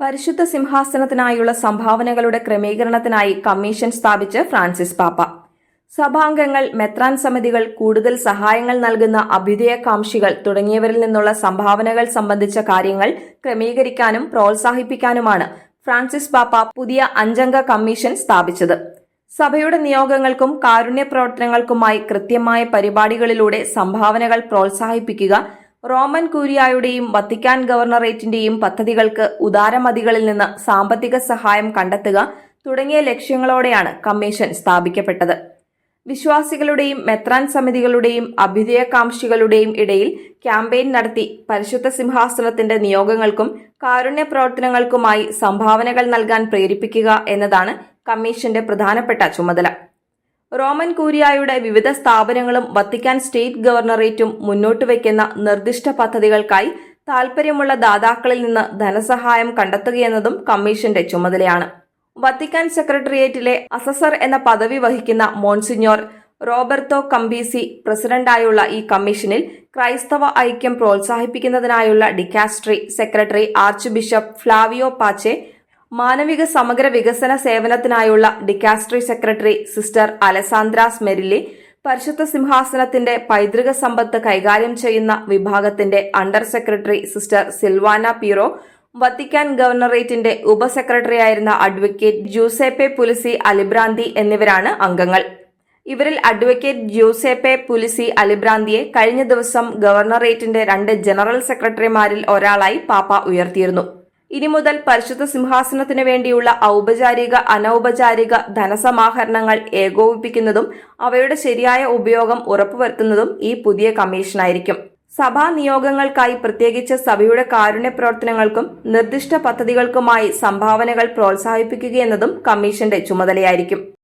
പരിശുദ്ധ സിംഹാസനത്തിനായുള്ള സംഭാവനകളുടെ ക്രമീകരണത്തിനായി കമ്മീഷൻ സ്ഥാപിച്ച് ഫ്രാൻസിസ് പാപ്പ. സഭാംഗങ്ങൾ മെത്രാൻ സമിതികൾ കൂടുതൽ സഹായങ്ങൾ നൽകുന്ന അഭ്യുദയകാംക്ഷികൾ തുടങ്ങിയവരിൽ നിന്നുള്ള സംഭാവനകൾ സംബന്ധിച്ച കാര്യങ്ങൾ ക്രമീകരിക്കാനും പ്രോത്സാഹിപ്പിക്കാനുമാണ് ഫ്രാൻസിസ് പാപ്പ പുതിയ അഞ്ചംഗ കമ്മീഷൻ സ്ഥാപിച്ചത്. സഭയുടെ നിയോഗങ്ങൾക്കും കാരുണ്യ പ്രവർത്തനങ്ങൾക്കുമായി കൃത്യമായ പരിപാടികളിലൂടെ സംഭാവനകൾ പ്രോത്സാഹിപ്പിക്കുക റോമൻ കൂരിയായുടെയും വത്തിക്കാൻ ഗവർണറേറ്റിന്റെയും പദ്ധതികൾക്ക് ഉദാരമതികളിൽ നിന്ന് സാമ്പത്തിക സഹായം കണ്ടെത്തുക തുടങ്ങിയ ലക്ഷ്യങ്ങളോടെയാണ് കമ്മീഷൻ സ്ഥാപിക്കപ്പെട്ടത്. വിശ്വാസികളുടെയും മെത്രാൻ സമിതികളുടെയും അഭ്യുദയകാംക്ഷികളുടെയും ഇടയിൽ ക്യാമ്പയിൻ നടത്തി പരിശുദ്ധ സിംഹാസനത്തിന്റെ നിയോഗങ്ങൾക്കും കാരുണ്യ പ്രവർത്തനങ്ങൾക്കുമായി സംഭാവനകൾ നൽകാൻ പ്രേരിപ്പിക്കുക എന്നതാണ് കമ്മീഷന്റെ പ്രധാനപ്പെട്ട ചുമതല. റോമൻ കൂരിയായുടെ വിവിധ സ്ഥാപനങ്ങളും വത്തിക്കാൻ സ്റ്റേറ്റ് ഗവർണറേറ്റും മുന്നോട്ട് വയ്ക്കുന്ന നിർദ്ദിഷ്ട പദ്ധതികൾക്കായി താൽപര്യമുള്ള ദാതാക്കളിൽ നിന്ന് ധനസഹായം കണ്ടെത്തുകയെന്നതും കമ്മീഷന്റെ ചുമതലയാണ്. വത്തിക്കാൻ സെക്രട്ടേറിയറ്റിലെ അസസർ എന്ന പദവി വഹിക്കുന്ന മോൺസിഞ്ഞോർ റോബർട്ടോ കംബീസി പ്രസിഡന്റായുള്ള ഈ കമ്മീഷനിൽ ക്രൈസ്തവ ഐക്യം പ്രോത്സാഹിപ്പിക്കുന്നതിനായുള്ള dicastery secretary archbishop Flavio Pace മാനവിക സമഗ്ര വികസന സേവനത്തിനായുള്ള dicastery secretary sister Alessandra Smerilli പരിശുദ്ധ സിംഹാസനത്തിന്റെ പൈതൃക സമ്പത്ത് കൈകാര്യം ചെയ്യുന്ന വിഭാഗത്തിന്റെ under secretary sister Silvana Piro Vatican ഗവർണറേറ്റിന്റെ ഉപസെക്രട്ടറിയായിരുന്ന അഡ്വക്കേറ്റ് ജൂസേപ്പെ പുലിസി അലിബ്രാന്തി എന്നിവരാണ് അംഗങ്ങൾ. ഇവരിൽ അഡ്വക്കേറ്റ് ജൂസേപ്പെ പുലിസി അലിബ്രാന്തിയെ കഴിഞ്ഞ ദിവസം ഗവർണറേറ്റിന്റെ രണ്ട് ജനറൽ സെക്രട്ടറിമാരിൽ ഒരാളായി പാപ്പ ഉയർത്തിയിരുന്നു. ഇനി മുതൽ പരിശുദ്ധ സിംഹാസനത്തിനു വേണ്ടിയുള്ള ഔപചാരിക അനൗപചാരിക ധനസമാഹരണങ്ങൾ ഏകോപിപ്പിക്കുന്നതും അവയുടെ ശരിയായ ഉപയോഗം ഉറപ്പുവരുത്തുന്നതും ഈ പുതിയ കമ്മീഷനായിരിക്കും. സഭാ നിയോഗങ്ങൾക്കായി പ്രത്യേകിച്ച് സഭയുടെ കാരുണ്യ പ്രവർത്തനങ്ങൾക്കും നിർദ്ദിഷ്ട പദ്ധതികൾക്കുമായി സംഭാവനകൾ പ്രോത്സാഹിപ്പിക്കുകയെന്നതും കമ്മീഷന്റെ ചുമതലയായിരിക്കും.